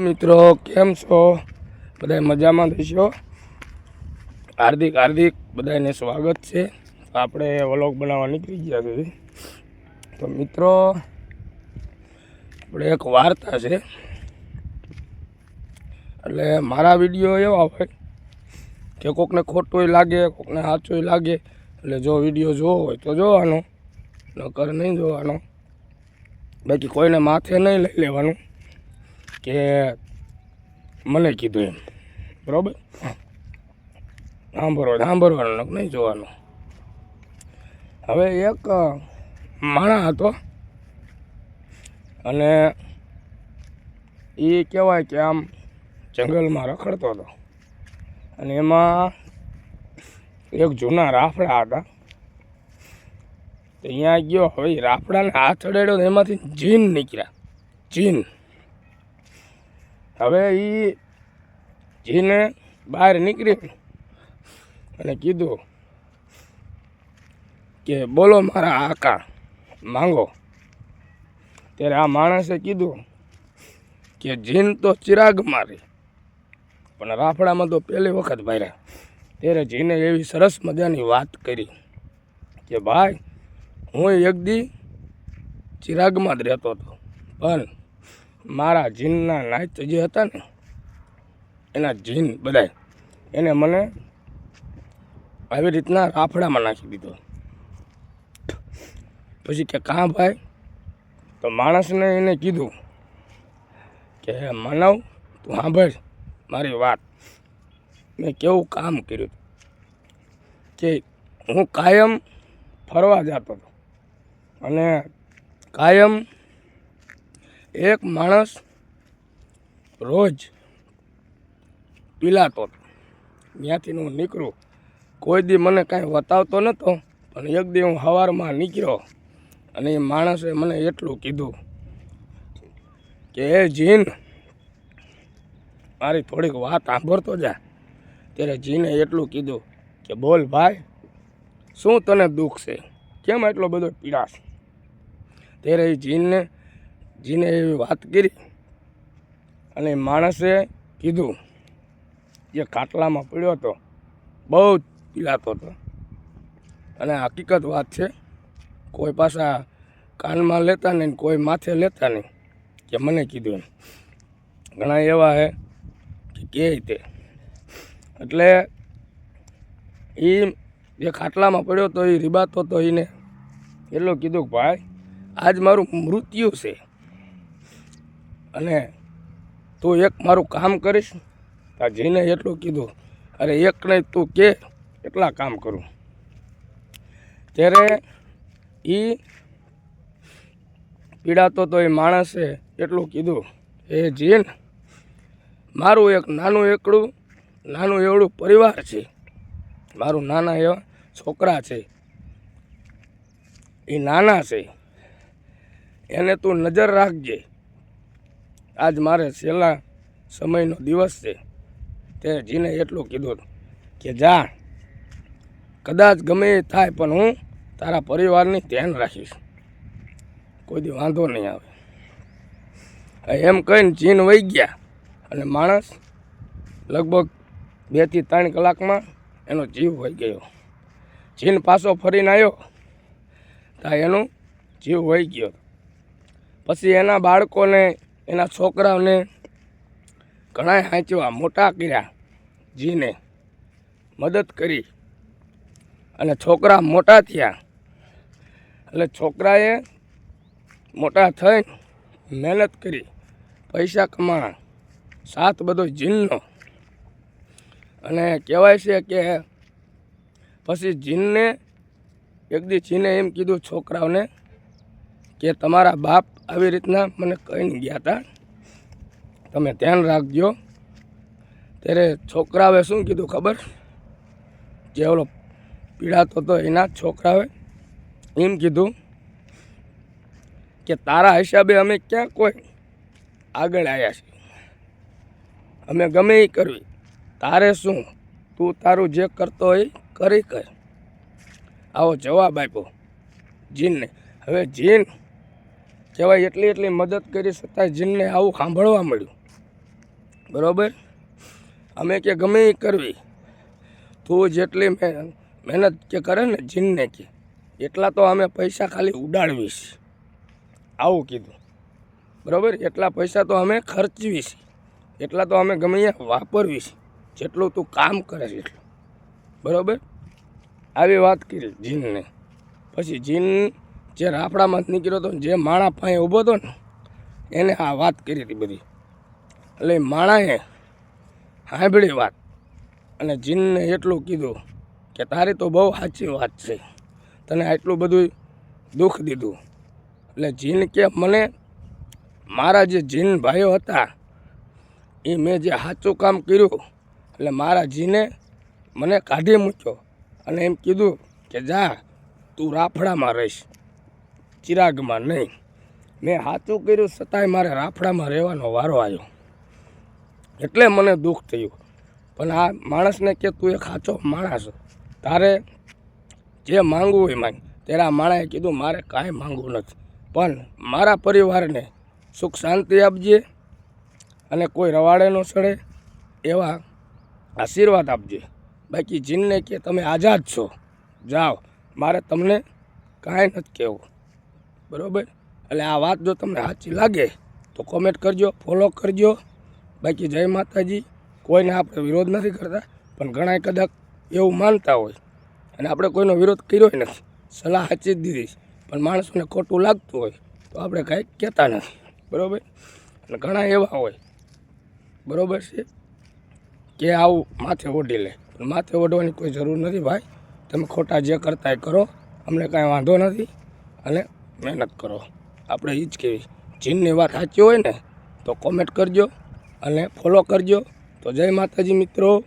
મિત્રો, કેમ છો? બધા મજામાં થશો હાર્દિક હાર્દિક બધાને સ્વાગત છે. આપણે વ્લોગ બનાવવા નીકળી ગયા છે. તો મિત્રો, આપણે એક વાર્તા છે. એટલે મારા વીડિયો એવા હોય કે કોકને ખોટુંય લાગે, કોકને સાચુંય લાગે. એટલે જો વીડિયો જોવો હોય તો જોવાનો, નકર નહીં જોવાનો. બાકી કોઈને માથે નહીં લઈ લેવાનું. કે મને કીધું એમ. બરાબર? સાંભળવા સાંભળવાનું નહીં જોવાનું. હવે એક માણા હતો. અને એ કહેવાય કે આમ જંગલમાં રખડતો હતો. અને એમાં એક જૂના રાફડા હતા. તો અહીંયા ગયો, હવે રાફડાને હાથ અડાડ્યો એમાંથી જીન નીકળ્યા. જીન. હવે એ જીને બહાર નીકળી અને કીધું કે બોલો મારા આકા, માંગો. ત્યારે આ માણસે કીધું કે જીન તો ચિરાગ મારી, પણ રાફડામાં તો પહેલી વખત ભર્યા ત્યારે જીને એવી સરસ મજાની વાત કરી કે, ભાઈ, હું એક દી ચિરાગમાં જ રહેતો હતો. પણ મારા જીનના નાચ જે હતા ને, એના જીન બધાય, એને મને આવી રીતના રાફડામાં નાખી દીધો. પછી કે, કાં ભાઈ? તો માણસને એને કીધું કે માનવ, તું સાંભળ મારી વાત. મેં કેવું કામ કર્યું? કે હું કાયમ ફરવા જતો હતો. અને કાયમ એક માણસ રોજ પીલાતો હતો. ત્યાંથી હું નીકળું. કોઈ દી મને કાંઈ બતાવતો નહોતો, પણ એક દી હું સવારમાં નીકળ્યો અને એ માણસે મને એટલું કીધું કે, એ જીન, મારી થોડીક વાત સાંભળતો જા. ત્યારે જીને એટલું કીધું કે, બોલ ભાઈ, શું તને દુઃખ છે? કેમ એટલો બધો પીડાશ? ત્યારે એ જીનને જીને એવી વાત કરી અને માણસે કીધું, જે ખાટલામાં પડ્યો હતો, બહુ જ પીડાતો હતો. અને હકીકત વાત છે, કોઈ પાછા કાનમાં લેતા નહીં કોઈ માથે લેતા નહીં, કે મને કીધું ઘણા એવા હે કે કે તે. એટલે એ જે ખાટલામાં પડ્યો હતો એ રીબાતો હતો એને એટલું કીધું કે, ભાઈ, આજ મારું મૃત્યુ છે. અને તું એક મારું કામ કરીશ. તા જઈને એટલું કીધું. અરે એક નહીં, તું કે એટલા કામ કરું. ત્યારે એ પીડાતો તો એ માણસે એટલું કીધું. એ જીન, મારું એક નાનું એકડું, નાનું એવડું પરિવાર છે. મારું નાના એવા છોકરા છે. એ નાના છે. એને તું નજર રાખજે. આજ મારે છેલ્લા સમયનો દિવસ છે. તે જીને એટલું કીધું કે જા, કદાચ ગમે એ થાય, પણ હું તારા પરિવારની ધ્યાન રાખીશ. કોઈ દી વાંધો નહીં આવે. એમ કહીને જીન વહી ગયા અને માણસ લગભગ બેથી ત્રણ કલાકમાં એનો જીવ વહી ગયો. જીન પાછો ફરીને આવ્યો ત્યાં એનું જીવ વહી ગયો. પછી એના બાળકોને એના છોકરાઓને ઘણા હાંચવા મોટા કર્યા, જીને મદદ કરી. અને છોકરા મોટા થયા. એટલે છોકરાએ મોટા થઈ મહેનત કરી, પૈસા કમાણા, સાથ બધો જીનનો. અને કહેવાય છે કે પછી જીનને, એક દી જીને એમ કીધું છોકરાઓને કે તમારા બાપ આવી રીતના મને કહીને ગયા હતા. તમે ધ્યાન રાખજો. ત્યારે છોકરાઓએ શું કીધું ખબર? જે ઓલો પીડાતો હતો એના છોકરાઓએ એમ કીધું કે તારા હિસાબે અમે ક્યાં કોઈ આગળ આવ્યા છીએ અમે ગમે એ કરવી. તારે શું? તું તારું જે કરતો હોય કરી કર. આવો જવાબ આપ્યો જીનને. હવે જીન કહેવાય એટલી એટલી મદદ કરી છતાંય જીનને આવું સાંભળવા મળ્યું. બરાબર? અમે કે ગમે એ કરવી. તું જેટલી મહે- મહેનત કે કરે ને જીનને કે, એટલા તો અમે પૈસા ખાલી ઉડાડવીશ. આવું કીધું. બરાબર? એટલા પૈસા તો અમે ખર્ચવીશ. એટલા તો અમે ગમે ત્યાં વાપરવીશ. જેટલું તું કામ કરે એટલું. બરાબર? આવી વાત કરી જીનને. પછી જીન જે રાફડામાં નીકળ્યો હતો જે માણા પાસે ઊભો હતો ને, એને આ વાત કરી હતી બધી. એટલે માણાએ સાંભળી વાત અને જીનને એટલું કીધું કે તારી તો બહુ સાચી વાત છે. તને આટલું બધું દુઃખ દીધું. એટલે જીન કે મને, મારા જે જીન ભાઈઓ હતા, એ મેં જે સાચું કામ કર્યું, એટલે મારા જીને મને કાઢી મૂક્યો. અને એમ કીધું કે જા, તું રાફડામાં રહીશ. ચિરાગમાં નહીં. મેં સાચું કર્યું છતાંય મારે રાફડામાં રહેવાનો વારો આવ્યો. એટલે મને દુઃખ થયું. પણ આ માણસને કે તું એક સાચો માણસ. તારે જે માંગવું હોય માંગ ત્યારે આ માણસે કીધું, મારે કાંઈ માંગવું નથી. પણ મારા પરિવારને સુખ શાંતિ આપજે અને કોઈ રવાડે ન સડે એવા આશીર્વાદ આપજે. બાકી જીનને કે તમે આઝાદ છો. જાઓ. મારે તમને કાંઈ નથી કહેવું. બરાબર? એટલે આ વાત જો તમને સાચી લાગે, તો કોમેન્ટ કરજો ફોલો કરજો. બાકી જય માતાજી. કોઈને આપણે વિરોધ નથી કરતા, પણ ઘણા કદાચ એવું માનતા હોય. અને આપણે કોઈનો વિરોધ કર્યો નથી. સલાહ સાચી જ દીધી પણ માણસોને ખોટું લાગતું હોય, તો આપણે કાંઈ કહેતા નથી. બરાબર? અને ઘણા એવા હોય. બરાબર છે? કે આવું માથે ઓઢી લે. પણ માથે ઓઢવાની કોઈ જરૂર નથી ભાઈ. તમે ખોટા જે કરતા એ કરો. અમને કાંઈ વાંધો નથી. અને મહેનત કરો. આપણે એ જ કહેવી. જીનની વાત સાચી હોય ને, તો કોમેન્ટ કરજો અને ફોલો કરજો. તો જય માતાજી મિત્રો.